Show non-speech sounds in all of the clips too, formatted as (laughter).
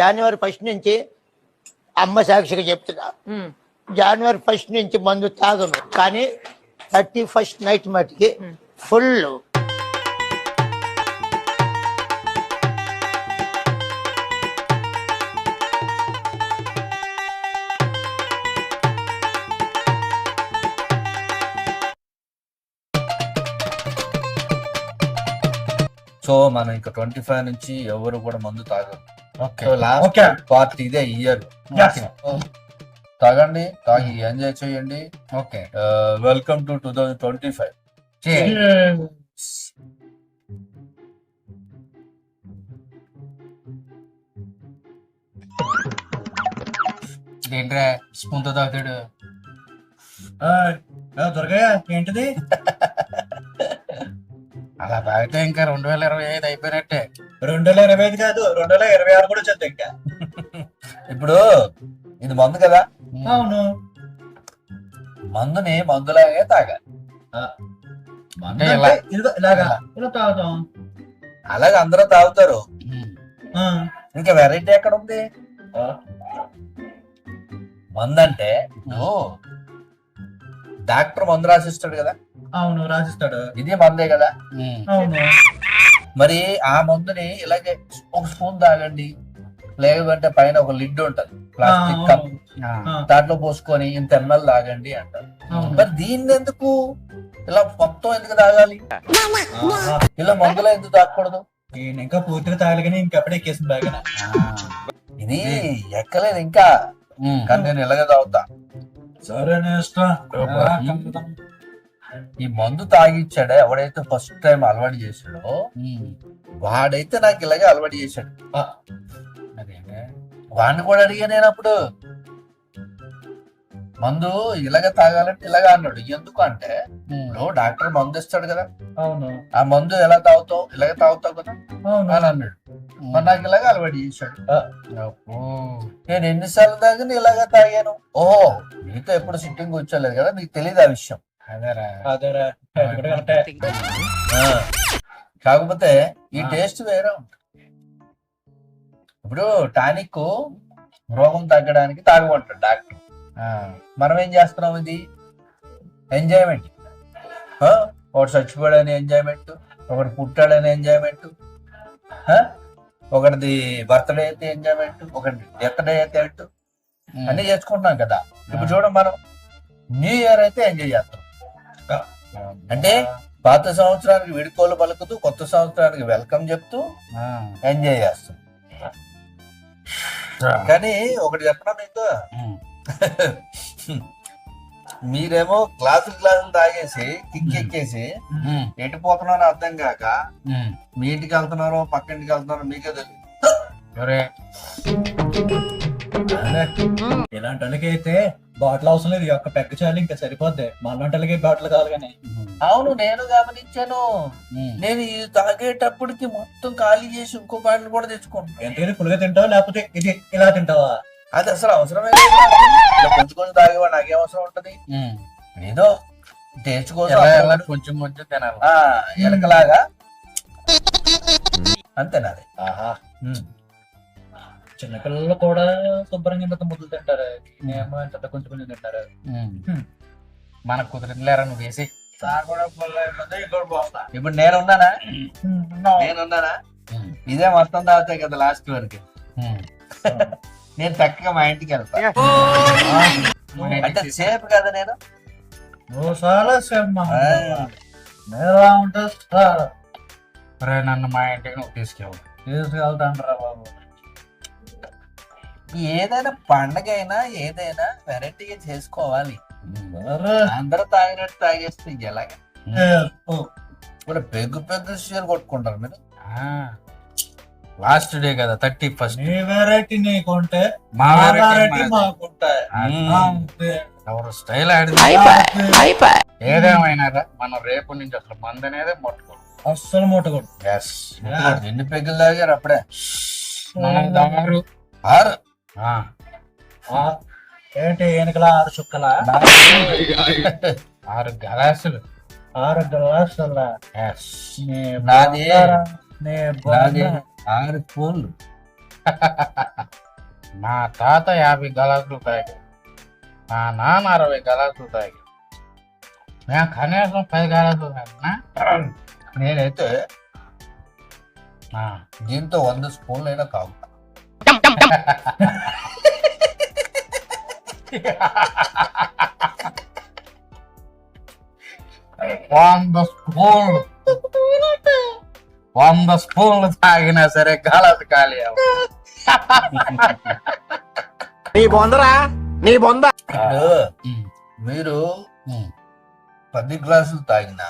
జనవరి first నుంచి అమ్మ సాక్షిగా చెప్తున్నా. జనవరి ఫస్ట్ నుంచి మందు తాగను. కానీ థర్టీ ఫస్ట్ నైట్ మటుకి ఫుల్. సో మనం ఇంకా ట్వంటీ ఫైవ్ నుంచి ఎవరు కూడా మందు తాగరు. సో లాస్ట్ ఓకే పార్ట్ ఇదే ఇయర్ Yes. తాగండి తాగి ఎంజాయ్ చేయండి. Okay welcome to two thousand twenty five ఏంట్రా స్పూన్తో తాగుతాడు దొరకయ్య ఏంటిది? (laughs) అలా తాగితే ఇంకా రెండు వేల ఇరవై ఐదు అయిపోయినట్టే. రెండు వేల ఇరవై ఐదు కాదు రెండు వేల ఇరవై ఆరు కూడా వచ్చేది ఇంకా. ఇప్పుడు ఇది మందు కదా? అవును. మందుని మందులాగే తాగాలి. అంటే ఇలా. ఇదిగో ఇలాగా ఇలా. తాగుతాం. అలాగే అందరూ తాగుతారు. ఇంకా వెరైటీ ఎక్కడ ఉంది? మందు అంటే నువ్వు డాక్టర్ మందు రాసిస్తాడు కదా? అవును రాసిస్తాడు ఇది మందే కదా. అవును. మరి ఆ మందుని ఇలాగే ఒక స్పూన్ తాగండి. లేదంటే పైన ఒక లిడ్ ఉంటది. Plastic cup. దాంట్లో పోసుకొని ఇంత ఎంఎల్ తాగండి అంటారు. మరి దీన్ని ఎందుకు? ఇలా మొత్తం ఎందుకు తాగాలి. ఇలా మందులో ఎందుకు తాగకూడదు? ఈయన ఇంకా పూర్తిగా తాగలిగానే ఇంకప్పుడే ఎక్కేసింది బాగా ఆ. ఇది ఎక్కలేదు ఇంకా. కానీ నేను ఇలాగే తాగుతా. సరే ఇష్టం ఈ మందు తాగిచ్చాడో ఎవడైతే ఫస్ట్ టైం అలవాటు చేశాడో ఉమ్. వాడైతే నాకు ఇలాగే అలవాటు చేశాడు. వాడిని కూడా అడిగా నేను అప్పుడు. మందు ఇలాగ తాగాలంటే ఇలాగ అన్నాడు. ఎందుకు అంటే. ఇప్పుడు డాక్టర్ మందు ఇస్తాడు కదా. అవును. ఆ మందు ఎలా తాగుతావు ఇలాగ తాగుతావు కదా అవును. అని అన్నాడు. మరి నాకు ఇలాగ అలవాటు చేశాడు. నేను ఎన్నిసార్లు తాగిన ఇలాగ తాగాను. ఓహో నీతో ఎప్పుడు సిట్టింగ్ కూర్చోలేదు కదా నీకు తెలియదు ఆ విషయం. అదేరా. అదేరా. అది కూడా కరెక్టే. ఆ, కాకపోతే ఈ ఆ. టేస్ట్ వేరే ఉంటుంది. ఇప్పుడు టానిక్ రోగం తగ్గడానికి తాగమంటాడు డాక్టర్. ఆ. మనం ఏం చేస్తున్నాం ఇది? ఎంజాయ్మెంట్. ఒకటి చచ్చిపోయాడని ఎంజాయ్మెంట్ ఒకటి పుట్టాడని ఎంజాయ్మెంట్ ఒకటిది బర్త్డే అయితే ఎంజాయ్మెంట్ ఒకటి డెత్ డే అయితే. అన్ని చేసుకుంటున్నాం కదా. ఇప్పుడు చూడండి మనం. న్యూ ఇయర్ అయితే ఎంజాయ్ చేస్తాం. అంటే పాత సంవత్సరానికి విడుకోలు పలుకుతూ కొత్త సంవత్సరానికి వెల్కమ్ చెప్తూ. ఎంజాయ్ చేస్తాం కానీ ఒకటి చెప్పనా మీకు. మీరేమో గ్లాసులు గ్లాసులు తాగేసి కిక్ ఎక్కేసి ఉమ్. ఎటు పోతున్నారో అర్థం కాక. మీ ఇంటికి వెళ్తున్నారో పక్క ఇంటికి వెళ్తున్నారో మీకే తెలియదు ఇలాంటి వాళ్ళకి అయితే బాటిల్ అవసరం లేదు ఈ ఒక్క పెక్క చాలు ఇంకా సరిపోద్ది. మనలాంటి వాళ్ళకి బాటిల్ కాదు కానీ. అవును నేను గమనించాను. నేను ఇది తాగేటప్పటికి మొత్తం ఖాళీ చేసి ఇంకో బాటిల్ కూడా తెచ్చుకోండి ఎంతైనా ఫుల్గా తింటావా లేకపోతే ఇది ఇలా తింటావా? అది అసలు అవసరమే కొంచెం కొంచెం తాగేవా నాకేం అవసరం ఉంటది. ఏదో ఎలా కొంచెం కొంచెం తినాలి. ఎలకలాగా. అంతే నాది ఆహా. చిన్నపిల్లలు కూడా శుభ్రంగా ఇంత ముద్దలు తింటారు. నేమో ఇంత కొంచెం కొంచెం తింటారు. మనకు కుదిరిందిలేరా నువ్వు వేసి? ఇప్పుడు నేనున్నానా ఉమ్, no. నేనున్నానా ఉమ్. ఇదే మొత్తం తాగుతాయి కదా లాస్ట్ వరకు. నేను చక్కగా మా ఇంటికి వెళ్తా. అంటే సేఫ్ కదా నేను? నన్ను మా ఇంటికి నువ్వు తీసుకెళ్ళు. తీసుకెళ్తాను రా బాబు. ఏదైనా పండగ అయినా ఏదైనా వెరైటీగా చేసుకోవాలి. అందరూ తాగినట్టు తాగేస్తే ఎలాగ? ఇప్పుడు పెగ్గు పెగ్గు షేర్ కొట్టుకుంటారు మీరు. లాస్ట్ డే కదా థర్టీ ఫస్ట్. నీ వెరైటీ మా. అంతే. ఎవరు స్టైల్ ఆడింది. ఏదేమైనా మనం రేపు నుంచి అసలు మంది అనేది ముట్టుకోం. అస్సలు ముట్టకూడదు ఎస్ ఎన్ని పెగ్గులు తాగారు అప్పుడే? మనం దారు. ఆరు. ఏంటి వెనకల ఆరు చుక్కల? ఆరు గలాసులు. ఆరు గ్లాసుల. నీ నాది నీ. ఆరు ఫోన్లు మా తాత యాభై గలాసులు తాగి మా నాన్న అరవై గలాసులు తాగి మేము కనీసం పది గలాసులు తాగినా? నేనైతే దీంతో వంద స్పూన్లు అయినా కావు వంద స్పూన్లు వంద స్పూన్లు తాగినా సరే గలాసు ఖాళీ అవ్వదు. ఇప్పుడు ఉమ్, మీరు ఉమ్, పది గ్లాసులు తాగినా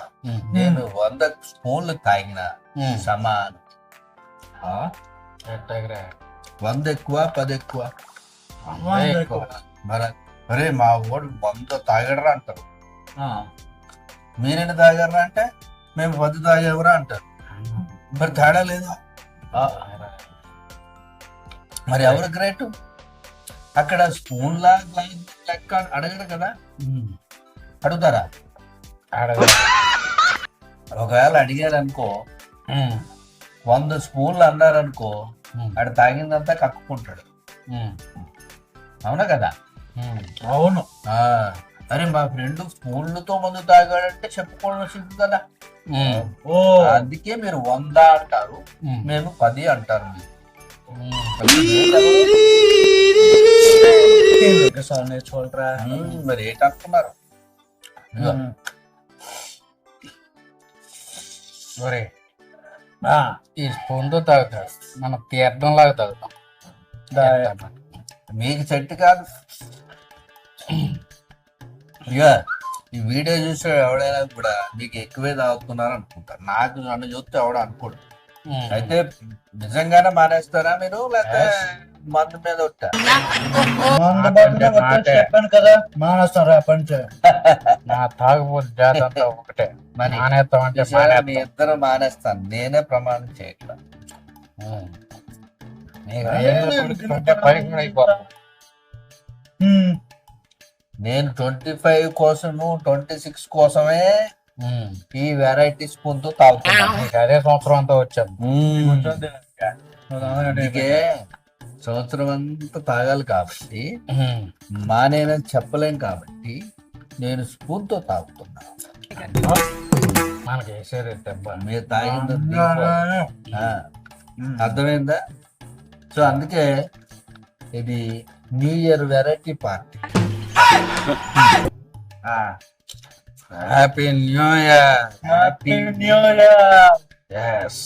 నేను వంద స్పూన్లు తాగినా. సమానం ఆ? ఎట్టగరా? వంద ఎక్కువ పది ఎక్కువ. మరి అరే మా వాడు వంద తాగడరా అంటారు ఆ. మీరెన్ని తాగారా అంటే మేము పది తాగేవరా అంటారు మరి తేడా లేదా మరి ఎవరు గ్రేట్ అక్కడ స్పూన్లా గ్లాస్ లెక్క అడగడు కదా అడుగుతారా? ఒకవేళ అడిగారు అనుకో ఉమ్, వంద స్పూన్లు అన్నారనుకో ఆడ తాగిందంతా కక్కుకుంటాడు. ఉమ్, అవునా కదా? ఉమ్. అవును. అరే మా ఫ్రెండ్ స్పూన్లతో మందు తాగాడంటే చెప్పుకోవడం సిగ్గు కదా. ఉమ్, ఓ. అందుకే మీరు వంద అంటారు మేము పది అంటారు ఉమ్, మరి ఏంటనుకున్నారు ఆ, ఈ స్పూన్తో తాగుతాడు. మనం తీర్థం లాగా తాగుతాం. మీకు సెట్ కాదు. ఇక ఈ వీడియో చూసే ఎవడైనా కూడా మీకు ఎక్కువే తాగుతున్నారు అనుకుంటారు. నాకు నన్ను చూస్తే ఎవడ అనుకోడు. అయితే నిజంగానే మానేస్తారా మీరు? లేకపోతే మందు మీద చెప్పాను కదా. మానేస్తాను రేపటి నుంచి నా తాగుబోతు ఒకటే. మరి మానేస్తాం అంటే మీ మానేస్తాం. ఇద్దరు మానేస్తాను. నేనే ప్రమాణం చేయట్లా. నేను ట్వంటీ ఫైవ్ కోసము ట్వంటీ సిక్స్ కోసమే. ఈ వెరైటీ స్పూన్తో తాగుతున్నాను అదే సంవత్సరం అంతా వచ్చాను. సంవత్సరం అంతా తాగాలి కాబట్టి ఉమ్. మానేనని చెప్పలేం కాబట్టి నేను స్పూన్తో తాగుతున్నా. మనకి మీరు తాగింది అర్థమైందా? సో అందుకే ఇది new year variety party happy new year happy new year yes